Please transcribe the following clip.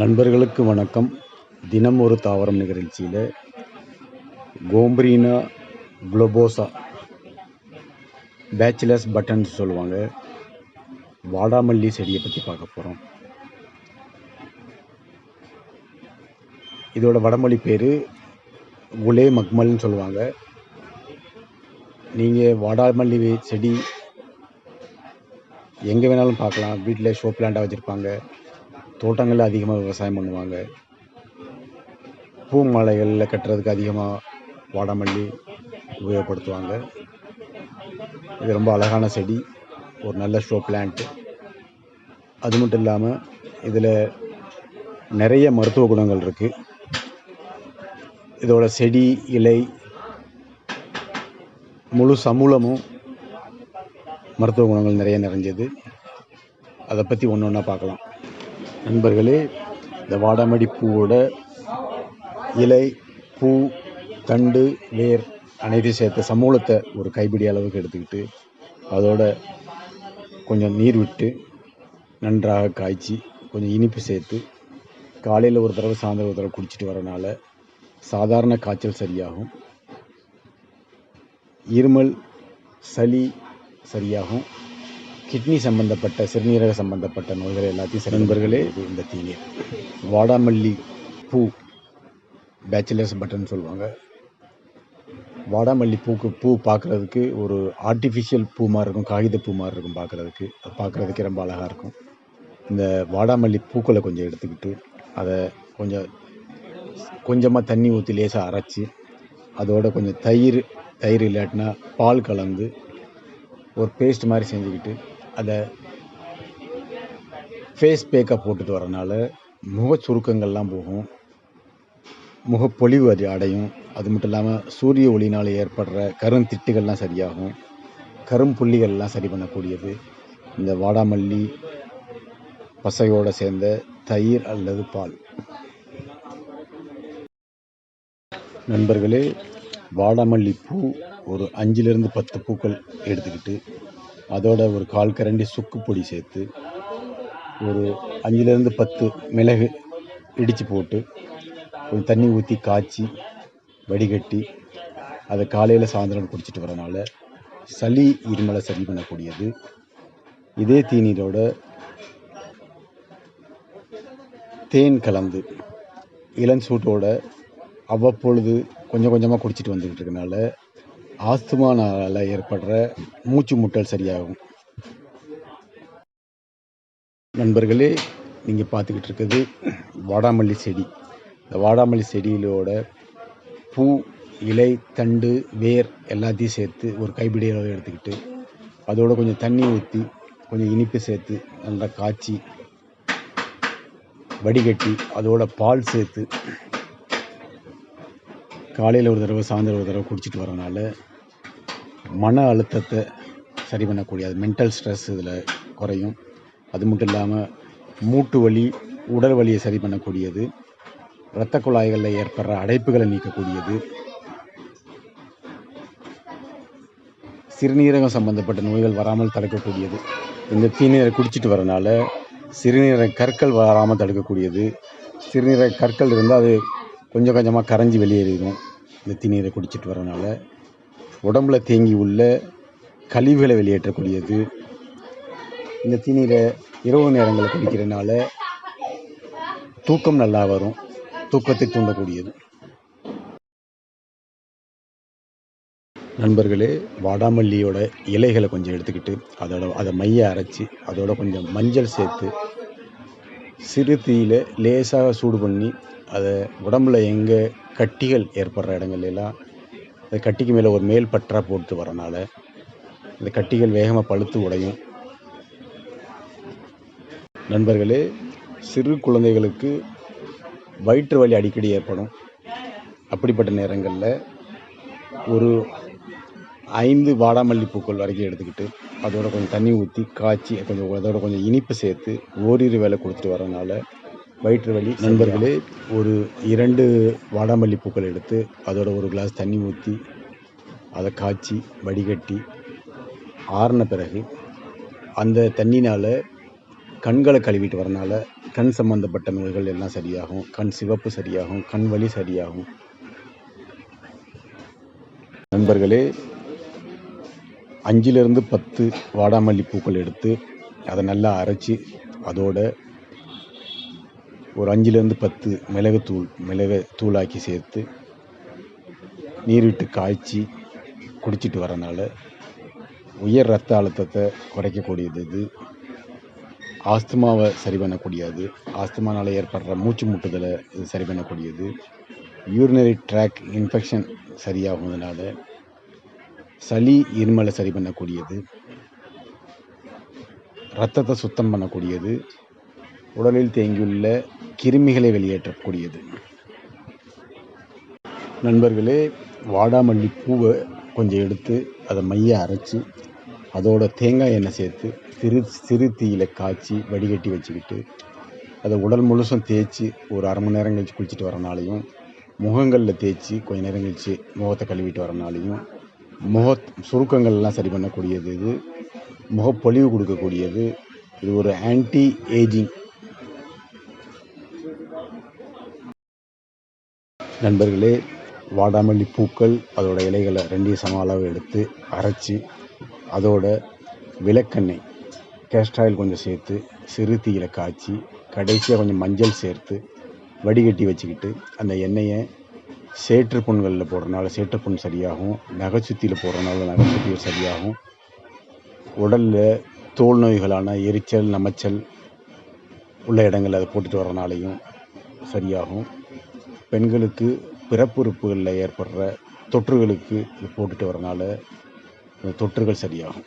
நண்பர்களுக்கு வணக்கம். தினம் ஒரு தாவரம் நிகழ்ச்சியில் கோம்பரீனா குளோபோசா பேச்சுலர்ஸ் பட்டன் சொல்லுவாங்க. வாடாமல்லி செடியை பற்றி பார்க்க போகிறோம் இதோட வடமொழி பேர் குலே மக்மல்னு சொல்லுவாங்க. நீங்கள் வாடாமல்லி செடி எங்கே வேணாலும் பார்க்கலாம். வீட்டில் ஷோ பிளான்ட்டாக வச்சுருப்பாங்க. தோட்டங்களில் அதிகமாக விவசாயம் பண்ணுவாங்க. பூ மாலைகளில் கட்டுறதுக்கு அதிகமாக வாடாமல்லி உபயோகப்படுத்துவாங்க. இது ரொம்ப அழகான செடி ஒரு நல்ல ஷோ பிளான்ட்டு அது மட்டும் இல்லாமல் இதில் நிறைய மருத்துவ குணங்கள் இருக்குது இதோட செடி இலை முழு சமூலமும் மருத்துவ குணங்கள் நிறைய நிறைஞ்சது. அதை பற்றி ஒன்று ஒன்றா பார்க்கலாம். நண்பர்களே இந்த வாடாமடி பூவோட இலை பூ தண்டு வேர் அனைத்தையும் சேர்த்த சமூலத்தை ஒரு கைப்பிடி அளவுக்கு எடுத்துக்கிட்டு அதோட கொஞ்சம் நீர் விட்டு நன்றாக காய்ச்சி கொஞ்சம் இனிப்பு சேர்த்து காலையில் ஒரு தடவை சாயந்தரம் ஒரு தடவை குடிச்சிட்டு வரனால சாதாரண காய்ச்சல் சரியாகும். இருமல் சளி சரியாகும். கிட்னி சம்பந்தப்பட்ட சிறுநீரக சம்பந்தப்பட்ட நோய்கள் எல்லாத்தையும் இது இந்த தீநீர். வாடாமல்லி பூ பேச்சுலர்ஸ் பட்டன் சொல்லுவாங்க. வாடாமல்லி பூக்கு பூ பார்க்குறதுக்கு ஒரு ஆர்டிஃபிஷியல் பூ மாதிரி இருக்கும் காகித பூ மாதிரி இருக்கும் பார்க்குறதுக்கு அது பார்க்குறதுக்கு ரொம்ப அழகாக இருக்கும். இந்த வாடாமல்லி பூக்களை கொஞ்சம் எடுத்துக்கிட்டு அதை கொஞ்சம் கொஞ்சமாக தண்ணி ஊற்றி லேசாக அரைச்சி அதோட கொஞ்சம் தயிர் தயிர் இல்லாட்டினா பால் கலந்து ஒரு பேஸ்ட் மாதிரி செஞ்சுக்கிட்டு அதை ஃபேஸ் பேக்கப் போட்டுட்டு வரனால முக சுருக்கங்கள்லாம் போகும். முகப்பொலிவு அது அடையும். அது மட்டும் இல்லாமல் சூரிய ஒளினால் ஏற்படுற கருந்திட்டுகள்லாம் சரியாகும். கரும்புள்ளிகள்லாம் சரி பண்ணக்கூடியது. இந்த வாடாமல்லி பசையோடு சேர்ந்த தயிர் அல்லது பால். நண்பர்களே வாடாமல்லி பூ ஒரு அஞ்சிலிருந்து பத்து பூக்கள் எடுத்துக்கிட்டு அதோட ஒரு கால் கரண்டி சுக்கு பொடி சேர்த்து ஒரு அஞ்சிலேருந்து பத்து மிளகு இடித்து போட்டு கொஞ்சம் தண்ணி ஊற்றி காய்ச்சி வடிகட்டி அதை காலையில் சாயந்தரம் குடிச்சிட்டு வரனால சளி இருமலை சரி பண்ணக்கூடியது. இதே தீநீரோட தேன் கலந்து இளஞ்சூட்டோட அவ்வப்பொழுது கொஞ்சம் கொஞ்சமாக குடிச்சிட்டு வந்துக்கிட்டு இருக்கனால ஆஸ்துமானால ஏற்படுற மூச்சு முட்டல் சரியாகும். நண்பர்களே நீங்கள் பார்த்துக்கிட்டு இருக்குது வாடாமல்லி செடி. இந்த வாடாமல்லி செடியிலோட பூ இலை தண்டு வேர் எல்லாத்தையும் சேர்த்து ஒரு கைப்பிடி அளவு எடுத்துக்கிட்டு அதோட கொஞ்சம் தண்ணி ஊற்றி கொஞ்சம் இனிப்பு சேர்த்து நல்லா காய்ச்சி வடிகட்டி அதோட பால் சேர்த்து காலையில் ஒரு தடவை சாயந்தரம் ஒரு தடவை குடிச்சிட்டு வரனால மன அழுத்தத்தை சரி பண்ணக்கூடிய அது மென்டல் ஸ்ட்ரெஸ் இதில் குறையும். அது மட்டும் இல்லாமல் மூட்டு வலி உடல் வலியை சரி பண்ணக்கூடியது இரத்த குழாய்களில் ஏற்படுற அடைப்புகளை நீக்கக்கூடியது சிறுநீரகம் சம்பந்தப்பட்ட நோய்கள் வராமல் தடுக்கக்கூடியது. இந்த தீநீரை குடிச்சிட்டு வரனால சிறுநீரக கற்கள் வராமல் தடுக்கக்கூடியது. சிறுநீரக கற்கள் இருந்தால் அது கொஞ்சம் கொஞ்சமாக கரைஞ்சி வெளியேறிடும் இந்த தீநீரை குடிச்சிட்டு வரனால. உடம்புல தேங்கி உள்ள கழிவுகளை வெளியேற்றக்கூடியது. இந்த தீநீரை இரவு நேரங்களில் குடிக்கிறதுனால தூக்கம் நல்லா வரும். தூக்கத்தை தூண்டக்கூடியது. நண்பர்களே வாடாமல்லியோட இலைகளை கொஞ்சம் எடுத்துக்கிட்டு அதோட அதை மைய அரைச்சி அதோட கொஞ்சம் மஞ்சள் சேர்த்து சிறு தீயில் லேசாக சூடு பண்ணி அதை உடம்புல எங்கே கட்டிகள் ஏற்படுற இடங்கள்ல எல்லாம் அந்த கட்டிக்கு மேலே ஒரு மேல் பற்றா போட்டு வரனால இந்த கட்டிகள் வேகமாக பழுத்து உடையும். நண்பர்களே சிறு குழந்தைகளுக்கு வயிற்று வலி அடிக்கடி ஏற்படும். அப்படிப்பட்ட நேரங்களில் ஒரு ஐந்து வாடாமல்லி பூக்கள் வரைக்கும் எடுத்துக்கிட்டு அதோட கொஞ்சம் தண்ணி ஊற்றி காய்ச்சி கொஞ்சம் அதோட கொஞ்சம் இனிப்பு சேர்த்து ஓரிரு வேலை கொடுத்துட்டு வரனால வயிற்று வலி நண்பர்களே ஒரு இரண்டு வாடாமல்லி பூக்கள் எடுத்து அதோட ஒரு கிளாஸ் தண்ணி ஊற்றி அதை காய்ச்சி வடிகட்டி ஆறின பிறகு அந்த தண்ணினால் கண்களை கழுவிட்டு வரனால கண் சம்பந்தப்பட்ட நோய்கள் எல்லாம் சரியாகும் கண் சிவப்பு சரியாகும் கண் வலி சரியாகும். நண்பர்களே அஞ்சிலிருந்து பத்து வாடாமல்லி பூக்கள் எடுத்து அதை நல்லா அரைச்சி அதோட ஒரு அஞ்சுலேருந்து பத்து மிளகுத்தூள் மிளகு தூளாக்கி சேர்த்து நீர் விட்டு காய்ச்சி குடிச்சிட்டு வரனால உயர் ரத்த அழுத்தத்தை குறைக்கக்கூடியது. இது ஆஸ்துமாவை சரி பண்ணக்கூடியது ஆஸ்துமானால் ஏற்படுற மூச்சு முட்டுதலை இது சரி பண்ணக்கூடியது யூரினரி ட்ராக் இன்ஃபெக்ஷன் சரியாகுவதனால சளி இருமலை சரி பண்ணக்கூடியது ரத்தத்தை சுத்தம் பண்ணக்கூடியது. உடலில் தேங்கியுள்ள கிருமிகளை வெளியேற்றக்கூடியது. நண்பர்களே வாடாமல்லி பூவை கொஞ்சம் எடுத்து அதை மைய அரைச்சி அதோட தேங்காய் எண்ணெய் சேர்த்து சிறு சிறு தீயில காய்ச்சி வடிகட்டி வச்சுக்கிட்டு அதை உடல் முழுசும் தேய்ச்சி ஒரு அரை மணி நேரம் கழித்து குளிச்சுட்டு வரனாலையும் முகங்களில் தேய்ச்சி கொஞ்ச நேரம் கழிச்சு முகத்தை கழுவிட்டு வரனாலையும் முக சுருக்கங்கள்லாம் சரி பண்ணக்கூடியது இது. முகப்பொலிவு கொடுக்கக்கூடியது. இது ஒரு ஆன்டி ஏஜிங் நண்பர்களே வாடாமல்லி பூக்கள் அதோட இலைகளை ரெண்டையும் சம அளவு எடுத்து அரைச்சி அதோட விளக்கெண்ணெய் கேஸ்ட்ராயில் கொஞ்சம் சேர்த்து சிறு தீயில காய்ச்சி கடைசியாக கொஞ்சம் மஞ்சள் சேர்த்து வடிகட்டி வச்சுக்கிட்டு அந்த எண்ணெயை சேற்று புண்களில் போடுறனால சேற்று புண் சரியாகும் நகைச்சுத்தியில் போடுறனால நகைச்சுத்தியில் சரியாகும். உடலில் தோல் நோய்களான எரிச்சல் நமைச்சல் உள்ள இடங்களில் அதை போட்டுட்டு வரனாலையும் சரியாகும். பெண்களுக்கு பிறப்புறுப்புகளில் ஏற்படுற தொற்றுகளுக்கு இது போட்டுட்டு வரனால தொற்றுகள் சரியாகும்.